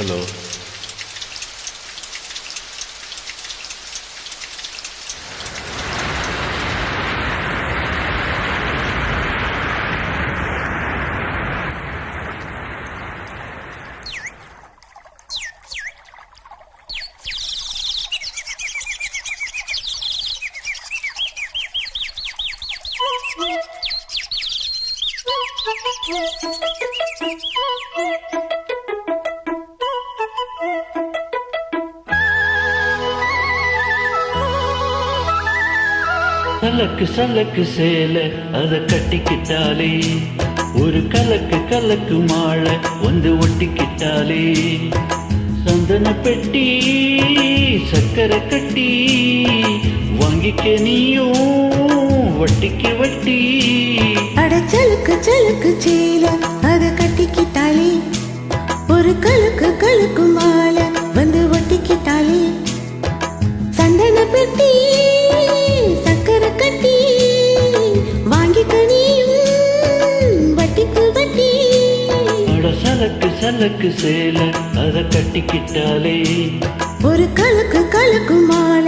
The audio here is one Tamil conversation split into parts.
Hello. Thank you. சலக்கு சலக்கு சேல அத கட்டிக்கிட்டாலே. ஒரு கலக்கு கலக்கு மாலை வந்து ஒட்டிக்கிட்டாலே. சந்தன பெட்டி சக்கரை கட்டி வாங்கிக்க நீயும் வட்டிக்கு வட்டி. அட சலுக்கு சலுக்கு சேல அத கட்டிக்கிட்டாலே. ஒரு கலக்கு கலக்கு கலக்கு சேல அத கட்டிக்கிட்டாலே. ஒரு கலக்கு கலக்குமா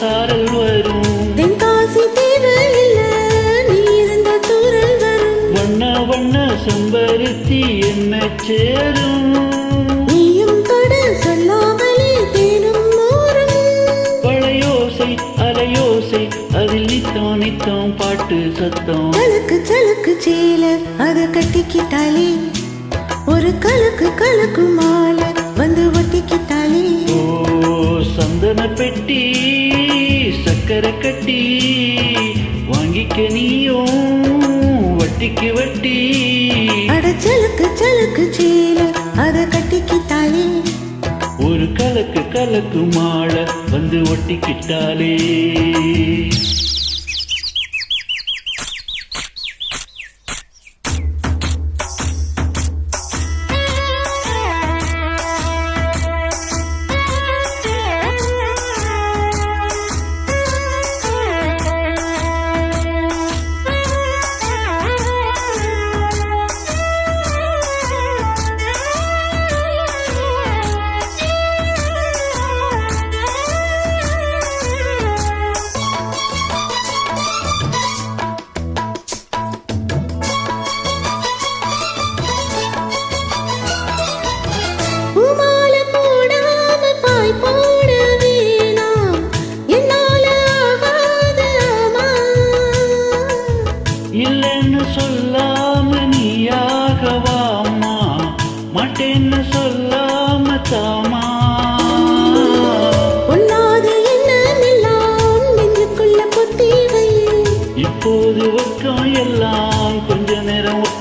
சாரல் வரும். தென்காசி தேவையில்லை நீ இருந்த தூரல் வரும். வண்ண வண்ண செம்பருத்தி என்ன சேரும். நீயும் தொட சொல்லாமலே தேனும் மோரும் பழையோசை அலையோசை அதில் நித்தம் நித்தம் பாட்டு சத்தம். கழுக்கு சலுக்கு சேல அத கட்டிக்கிட்டாலே. ஒரு கழுக்கு கழுக்கு மாலை வந்து ஒட்டிக்கிட்டாலே. ஓ சந்தன பெட்டி கட்டி வாங்கிக்க நீயும் வட்டிக்கு வட்டி. அட சலுக்கு சலுக்கு சேல அத கட்டிக்கிட்டாலே. ஒரு கலக்கு கலக்கு மாலை வந்து ஒட்டிக்கிட்டாலே.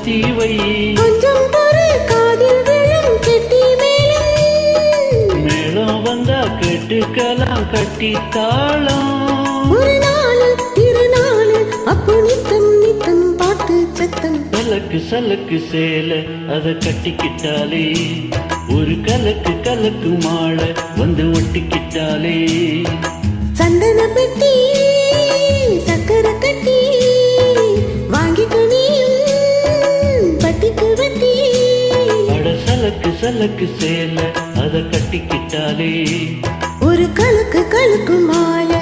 ஒத்தி வை கொஞ்சம் பொறு காதில் விழும் கெட்டி மேலும் மேளம் வந்தா கேட்டுக்கலாம் கட்டி தாளம். ஒரு நாள் திருநாள் அப்போ நித்தம் நித்தம் பாட்டு சத்தம். சலக்கு சலக்கு சேல அத கட்டிக்கிட்டாலே. ஒரு கலக்கு கலக்கு மாலை வந்து ஒட்டிக்கிட்டாலே. சந்தன பெட்டி சக்கரை கட்டி. சலக்கு சேல அத கட்டிக்கிட்டாலே ஒரு கழுக்கு கழுக்கு மாலை